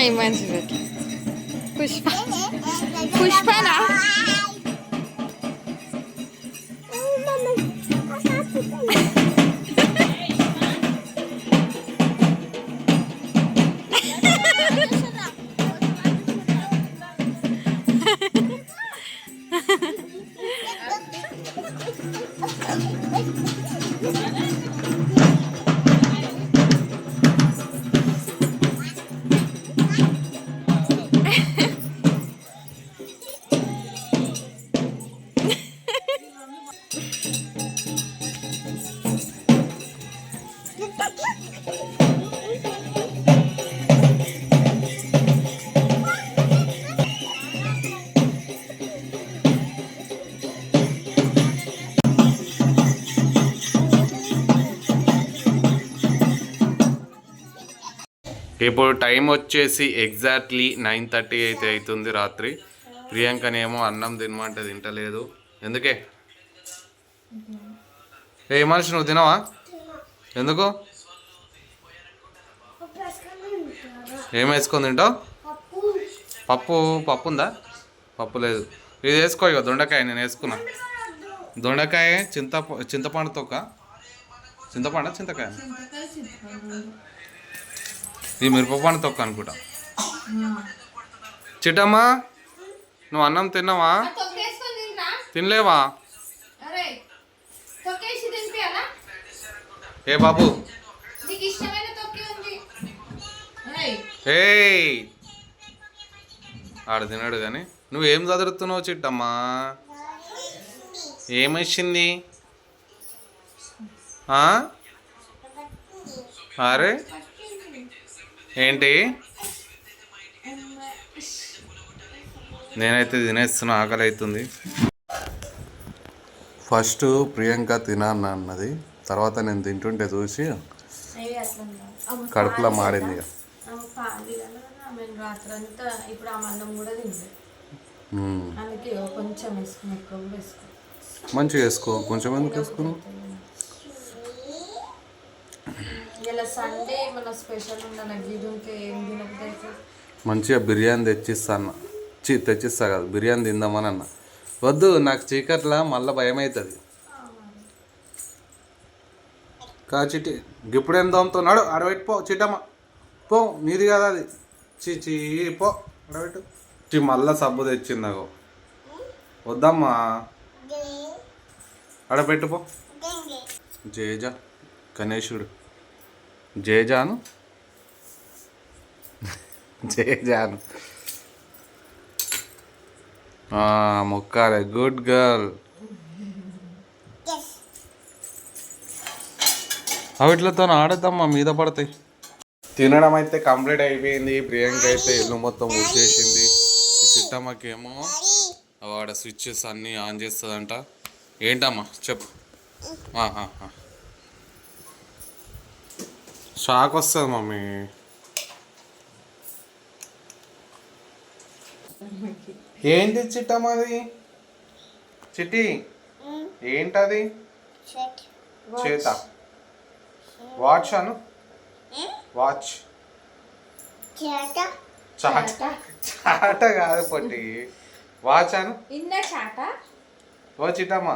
ఈ మనిషి పెట్టు పుష్ప పుష్పనా ఇప్పుడు టైం వచ్చేసి ఎగ్జాక్ట్లీ నైన్ థర్టీ అయితే అవుతుంది రాత్రి. ప్రియాంకనేమో అన్నం తినమంటే తింటలేదు. ఎందుకే? ఏ మనిషి నువ్వు తినవా? ఎందుకు? ఏం వేసుకొని తింటావు? పప్పు పప్పు ఉందా? పప్పు లేదు. ఇది వేసుకో ఇక దొండకాయ నేను వేసుకున్నా. దొండకాయ చింత చింతపండు తొక్క. చింతపండు చింతకాయ? ఈ మిరపపండు తొక్క అనుకుంటా. చిట్టమ్మా నువ్వు అన్నం తిన్నావా? తినలేవా? ఏ బాబు? ఏయ్. ఆడు తినాడు కానీ నువ్వు ఏం చదువుతున్నావు చిట్టమ్మా? ఏమొచ్చింది? అరే. ఏంటి? నేనైతే తినేస్తున్నా ఆకలి అవుతుంది ఫస్ట్ ప్రియాంక తినాన్న అన్నది. తర్వాత నేను తింటుంటే చూసి కడుపులో మాడింది మంచిగా వేసుకో. కొంచెం ఎందుకు వేసుకున్నావు ఇలా సండే మన స్పెషల్ ఉండాలి? ఏం తినకపోతే. మంచిగా బిర్యానీ తెచ్చిస్తాను చీ తెచ్చిస్తా కాదు. బిర్యానీ తిందామని అన్న. వద్దు నాకు చీకట్లా మళ్ళీ భయం అవుతుంది కాచిటి ఇప్పుడేం దోమతున్నాడు అడబెట్టి పో చిట్టమ్మ. పో నీది కదా అది. చీ చీ పో అడబెట్టు చీ మళ్ళా సబ్బు తెచ్చింది నాకు. వద్దమ్మా. అడబెట్టు పో. జేజా గణేశుడు జేజాను? జేజాను. ముక్కాలే. Good girl. అవిట్లతో ఆడద్దమ్మా మీద పడతాయి. తినడం అయితే కంప్లీట్ అయిపోయింది. ప్రియాంక అయితే ఇల్లు మొత్తం ఊడ్చేసింది. ఈ చిట్టమ్మకేమో వాడ స్విచ్చెస్ అన్నీ ఆన్ చేస్తుందంట. ఏంటమ్మా? చెప్పు. ఆహా, షాక్ వస్తుంది మమ్మీ ఏంటి చిట్టమ్మది చిట్టి ఏంటది? చేత. వాచ్ అను? వాచ్. చాట. చాట కాదు పొట్టి. వాచ్ అను? ఓ చిట్టమ్మ.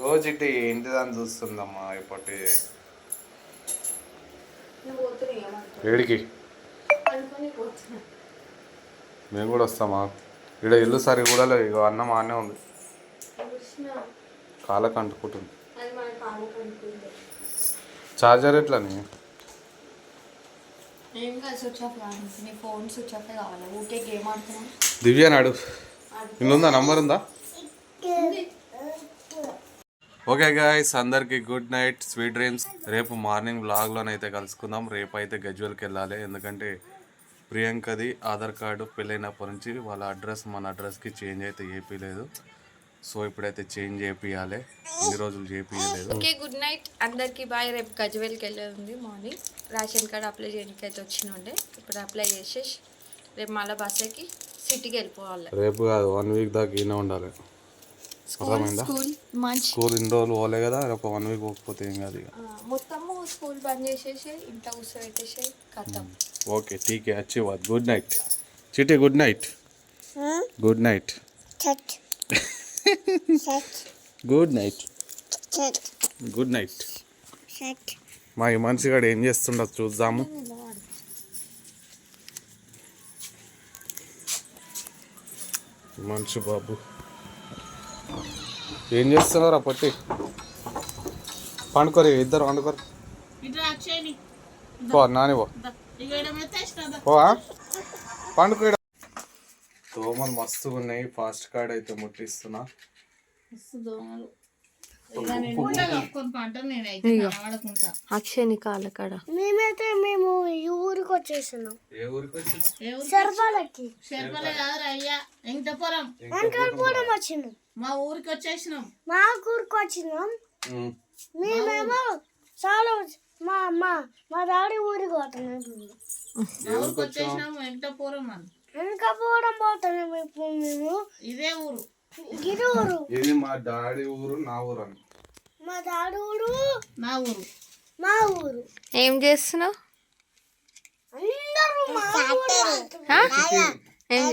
ఓ చిట్టి ఏంటిదని చూస్తుందమ్మా ఈ పొట్టి నువ్వు పోతున్నా ఏమంటావు ఏడికి? మేము కూడా వస్తామా? ఇక్కడ ఇల్లు సరి కూడా లేదు. ఇగో అన్నం ఆనే ఉంది. కాళ్ళకు అంటుకుంటుంది. మన చార్జర్ ఎట్లని? ఏం కాదు స్విచ్ ఆఫ్ కాదు నీ ఫోన్ స్విచ్ ఆఫ్ కావాలి. ఊకే గేమ్ ఆడుతున్నాం దివ్య నాడు ఉందా నంబర్ ఉందా. ఓకే గాయస్ అందరికి గుడ్ నైట్ స్వీట్ డ్రీమ్స్ రేపు మార్నింగ్ వ్లాగ్లోనైతే కలుసుకుందాం. రేపు అయితే గజ్వల్కి వెళ్ళాలి. ఎందుకంటే ప్రియాంకది ఆధార్ కార్డు పెళ్ళైనప్పటి నుంచి వాళ్ళ అడ్రస్ మన అడ్రస్కి చేంజ్ అయితే చేపించలేదు సో ఇప్పుడైతే చేంజ్ చేపియాలి. ఇన్ని రోజులు చేపియలేదు. ఓకే గుడ్ నైట్ అందరికీ బాయ్ రేపు గజ్వేల్కి వెళ్ళేది ఉంది మార్నింగ్ రేషన్ కార్డ్ అప్లై చేయడానికి అయితే వచ్చినుండే. ఇప్పుడు అప్లై చేసేసి రేపు మళ్ళీ బస్ ఎక్కి సిటీకి వెళ్ళిపోవాలి. రేపు కాదు వన్ వీక్ దాకా ఈయన ఉండాలి. స్కూల్ స్కూల్ ఇన్ని రోజులు పోలే కదా ఒక వన్ వీక్ పోకపోతే ఏం కాదు మొత్తము స్కూల్ బంద్ చేసేసి ఇంట్లో కూర్చోబెట్టేసి కథం. ఓకే టీకే వచ్చి వద్దు good night Chitti good night good night good night good night మా ఈ మనిషి గారు ఏం చేస్తుండో చూద్దాము. మనిషి బాబు. ఏం చేస్తున్నారా పట్టి? పండుకోరు ఇద్దరు పండుకోరు. పో నాని పో. పండుకో. దోమలు మస్తుగా ఉన్నాయి ఫాస్ట్ కార్డ్ అయితే ముట్టిస్తున్నా. అక్షయని కాళ్ళ కాడ. మేమైతే మేము ఈ ఊరికి వచ్చేసినాం. ఏ ఊరికి వచ్చింది ఏ ఊరు సర్పాలకి శర్పలే కాదురా అయ్యా. వెంకటపురం వెంకటపురం వచ్చినాం. మా ఊరికి వచ్చేసినాం. మా ఊరికి వచ్చినాం. మేమేమో చాలా మా మా మా డాడీ ఊరికి పోతున్నాం. మా ఊరికి వచ్చేసినాం వెంకటపురం అని. వెంకటపురం పోతున్నాం ఇప్పుడు మేము. ఇదే ఊరు. ఇది ఊరు. ఇది మా డాడీ ఊరు నా ఊరు అని. మా డాడీ ఊరు. నా ఊరు. మా ఊరు. ఏం చేస్తున్నావు? అందరూ మా ఊరు? ఏం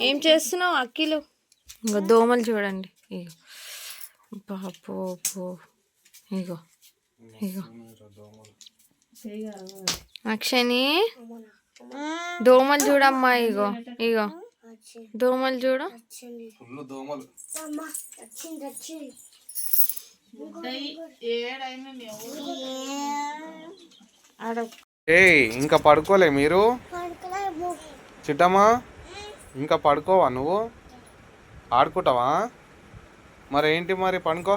ఏం చేస్తున్నావు అక్కిలు ఇంకో దోమలు చూడండి. ఇగో. బాబో పో ఇగో. ఇగో. అక్షని? దోమలు చూడమ్మా ఇగో. ఇగో. దోమలు చూడు. దోమలు అమ్మ వచ్చింది వచ్చింది ఉంటాయి ఏడైనా ఎవరు ఆడ ఏయ్ ఇంకా పడుకోలే మీరు? చిట్టమ్మా ఇంకా పడుకోవా నువ్వు? ఆడుకుంటావా? మరి ఏంటి మరి పడుకో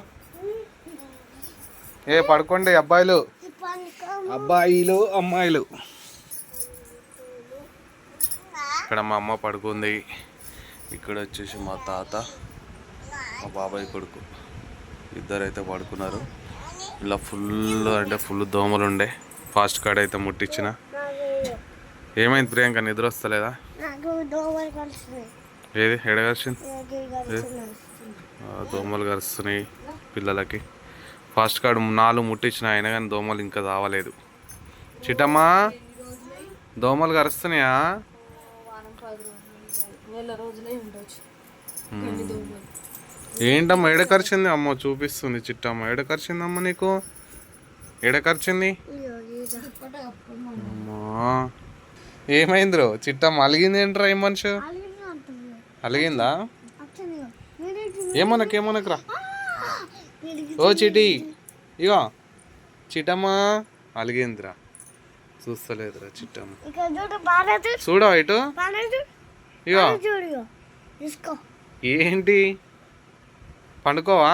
ఏ పడుకోండి అబ్బాయిలు. పడుకో అబ్బాయిలు అమ్మాయిలు. ఇక్కడ మా అమ్మ పడుకుంది. ఇక్కడ వచ్చేసి మా తాత మా బాబాయ్ కొడుకు. ఇద్దరైతే పడుకున్నారు. ఇలా ఫుల్ అంటే ఫుల్ దోమలు ఉండే. ఫాస్ట్ కార్డ్ అయితే ముట్టించిన ఏమైంది ప్రియాంక నిద్ర వస్తలేదా? నాకు దోమలు కలుస్తున్నాయి. ఏది? ఎడగలిసింది దోమలు కరుస్తున్నాయి పిల్లలకి. ఫాస్ట్ కార్డ్ నాలుగు ముట్టించిన అయినా కానీ దోమలు ఇంకా రావలేదు. చిట్టమ్మా దోమలు కరుస్తున్నాయా? నెల రోజులే ఉండొచ్చు. ఏంటమ్మా ఎడ కరిచింది? అమ్మ చూపిస్తుంది చిట్టమ్మ. ఎడ కరిచిందమ్మ నీకు? ఎడ కరిచింది? అమ్మా. ఏమైందిరో? చిట్టమ్మ అలిగింది ఏంట్రా ఈ మనిషి? అలిగిందా? ఏమనకు ఏమనకురా ఓ చిటి ఇగో. చిట్టమ్మ అలిగిందిరా. చూస్తలేదురా చిట్టమ్మ. చూడవా ఇటు? ఇగో. ఏంటి? పండుకోవా?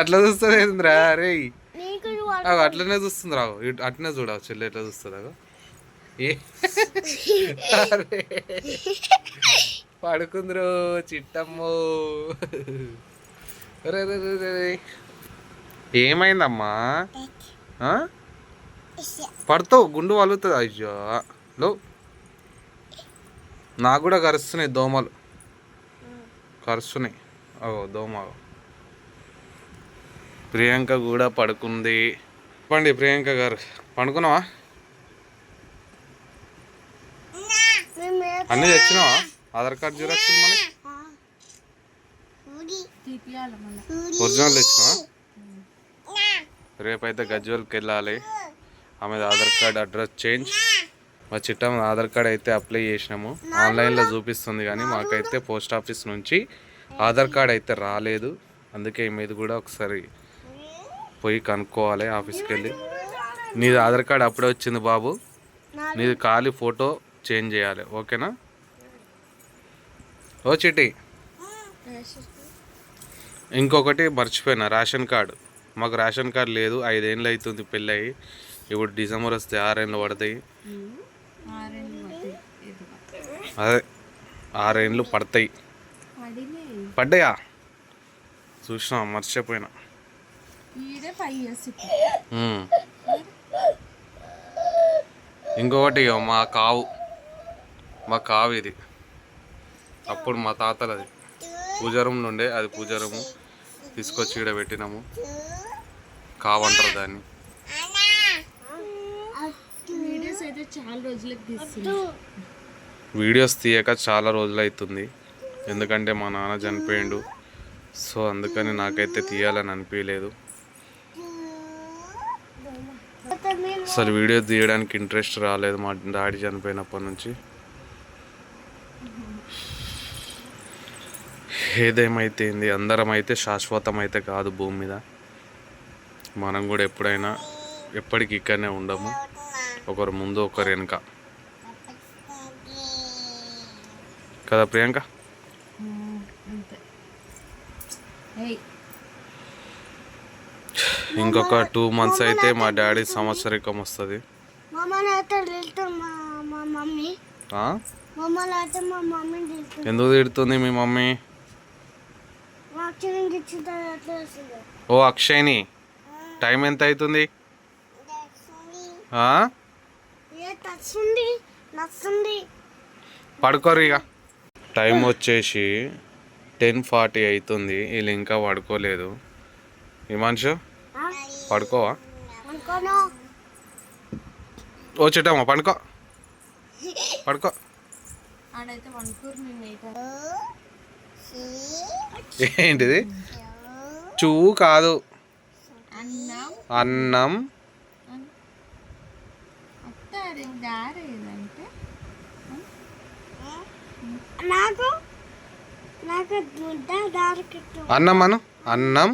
అట్లా చూస్తుందిరా రే నీకు అగో అట్లనే చూస్తుంది రావు. ఇటు అట్లనే చూడవు చెల్లి ఎట్లా చూస్తుంది అరే. పడుకుందిరో చిట్టమ్మో. ఏమైందమ్మా? పడతావు గుండు వలుగుతుంది. అయ్యో. లో నాకు కూడా కరుస్తున్నాయి దోమలు. కరుస్తున్నాయి. అగో దోమ ప్రియాంక కూడా పడుకుంది. చెప్పండి ప్రియాంక గారు పండుకున్నావా? అన్నీ తెచ్చినావా? ఆధార్ కార్డ్ జిరాక్స్ మన ఒరిజినల్ తెచ్చినావా? రేపైతే గజ్వల్కి వెళ్ళాలి. ఆమె ఆధార్ కార్డ్ అడ్రస్ చేంజ్. మా చిట్టం ఆధార్ కార్డ్ అయితే అప్లై చేసినాము. ఆన్లైన్లో చూపిస్తుంది కానీ మాకైతే పోస్ట్ ఆఫీస్ నుంచి ఆధార్ కార్డ్ అయితే రాలేదు. అందుకే మీది కూడా ఒకసారి పోయి కనుక్కోవాలి ఆఫీస్కి వెళ్ళి నీది ఆధార్ కార్డ్ అప్పుడే వచ్చింది బాబు. నీది ఖాళీ ఫోటో చేంజ్ చేయాలి. ఓకేనా? ఓ చిటి ఇంకొకటి మర్చిపోయినా. Ration card. మాకు రేషన్ కార్డు లేదు. ఐదేళ్ళు అవుతుంది పెళ్ళి అయ్యి ఇప్పుడు డిసెంబర్ వస్తే ఆరేళ్ళు పడతాయి. అదే ఆరేళ్ళు పడతాయి. పడ్డాయా? చూసినా మర్చిపోయినా. ఇంకొకటి మా కావు. మా కావు ఇది. అప్పుడు మా తాతలది పూజారం నుండే అది పూజారము తీసుకొచ్చి ఇక్కడ పెట్టినాము. కావు అంటారు దాన్ని. చాలా రోజులకు వీడియోస్ తీయక చాలా రోజులు అవుతుంది ఎందుకంటే మా నాన్న చనిపోయిండు. సో అందుకని నాకైతే తీయాలని అనిపించలేదు అసలు వీడియో తీయడానికి ఇంట్రెస్ట్ రాలేదు. మా డాడీ చనిపోయినప్పటి నుంచి. ఏదేమైతేంది? అందరం అయితే శాశ్వతం అయితే కాదు భూమి మీద. మనం కూడా ఎప్పుడైనా ఎప్పటికి ఇక్కడనే ఉండము. ఒకరు ముందు ఒకరు వెనుక. కదా ప్రియాంక ఇంకొక టూ మంత్స్ అయితే మా డాడీ సంవత్సరికం వస్తుంది. ఎందుకు తిడుతుంది మీ మమ్మీ? ఓ అక్షయ్ని? టైం ఎంత అవుతుంది పడుకోరు ఇక. టైం వచ్చేసి టెన్ ఫార్టీ అవుతుంది వీళ్ళు ఇంకా పడుకోలేదు హిమాంశు పడుకోవా? ఓ చిట్టమ్మా పడుకో. పడుకో. ఏంటిది? చూ కాదు. అన్నం. నాకు నాకు గుడ్డ అన్నం? అను అన్నం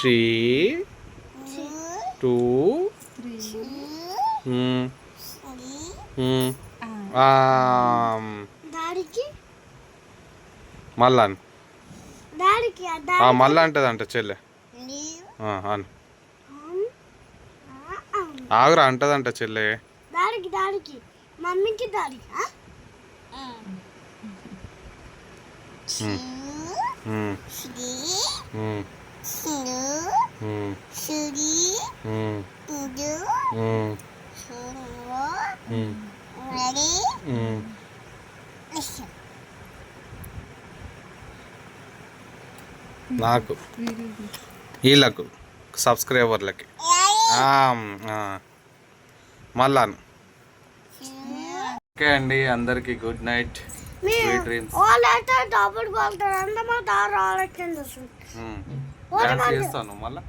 త్రీ. టూ మళ్ళా మళ్ళా అంటదంట చెల్లె. అను. ఆగురా అంటదంట చెల్లె. దాడికి దాడికి మమ్మీకి దాడికి నాకు వీళ్ళకు సబ్స్క్రైబర్లకి. మళ్ళా ఓకే అండి అందరికి గుడ్ నైట్. చేస్తాను మళ్ళా?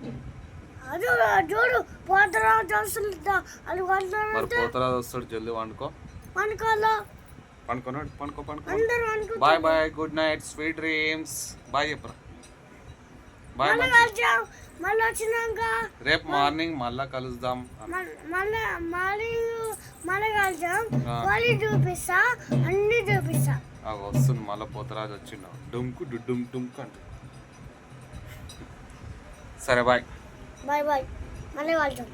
చూడు పోతరాజు వస్తుంది పోతరాజు వస్తాడు జల్దీ వండుకో. వండుకోలో. పండుకోనాడు పండుకో పండుకో bye bye good night sweet dreams bye చెప్పరా. బాయ్ మళ్ళీ వచ్చినాక రేపు మార్నింగ్ మళ్ళా కలుద్దాం. మళ్ళీ మళ్ళీ మళ్ళీ ఆ. మళ్ళీ చూపిస్తా అన్ని చూపిస్తా. ఆ వస్తుంది. మళ్ళీ పోతరాజు వచ్చిండు. డుంకు డుమ్ డుంక్ అంట సరే బాయ్. Bye bye. మళ్ళీ కలుద్దాం.